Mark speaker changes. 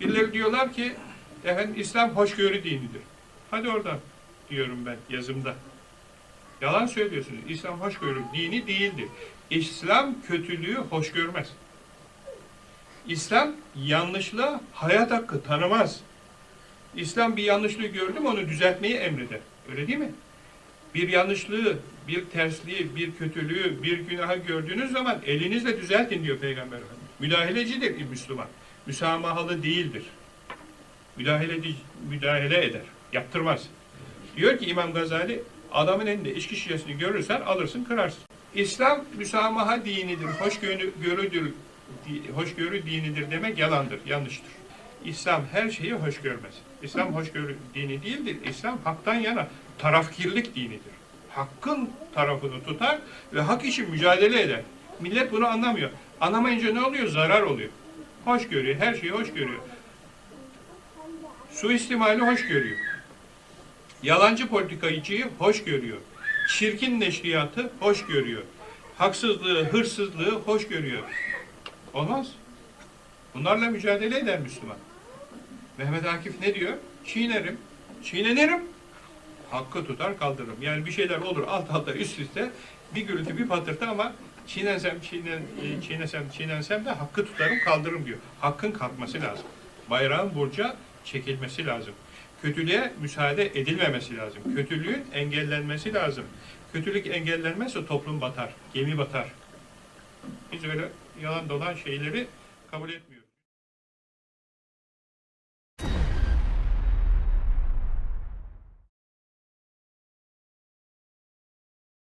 Speaker 1: Birileri diyorlar ki efendim İslam hoşgörü dinidir. Hadi oradan diyorum ben yazımda. Yalan söylüyorsunuz. İslam hoşgörü dini değildir. İslam kötülüğü hoş görmez. İslam yanlışlığa hayat hakkı tanımaz. İslam bir yanlışlığı gördü mü onu düzeltmeyi emreder. Öyle değil mi? Bir yanlışlığı, bir tersliği, bir kötülüğü, bir günahı gördüğünüz zaman elinizle düzeltin diyor Peygamber Efendimiz. Müdahalecidir Müslüman. Müsamahalı değildir. Müdahale, müdahale eder. Yaptırmaz. Diyor ki İmam Gazali, adamın elinde içki şişesini görürsen alırsın kırarsın. İslam müsamaha dinidir, hoşgörü, görüdür, di- hoşgörü dinidir demek yalandır, yanlıştır. İslam her şeyi hoş görmez. İslam hoşgörü dini değildir. İslam haktan yana tarafkirlik dinidir. Hakkın tarafını tutar ve hak için mücadele eder. Millet bunu anlamıyor. Anlamayınca ne oluyor? Zarar oluyor. Hoş görüyor, her şeyi hoş görüyor. Suistimali hoş görüyor. Yalancı politikacıyı hoş görüyor. Çirkin neşriyatı hoş görüyor. Haksızlığı, hırsızlığı hoş görüyor. Olmaz. Bunlarla mücadele eder Müslüman. Mehmet Akif ne diyor? Çiğnerim, çiğnenirim. Hakkı tutar kaldırırım. Yani bir şeyler olur alt alta üst üste bir gürültü bir patırtı ama çiğnensem, çiğnen, e, çiğnesem, çiğnensem de hakkı tutarım kaldırırım diyor. Hakkın kalkması lazım. Bayrağın burca çekilmesi lazım. Kötülüğe müsaade edilmemesi lazım. Kötülüğün engellenmesi lazım. Kötülük engellenmezse toplum batar, gemi batar. Biz öyle yalan dolan şeyleri kabul etmiyoruz.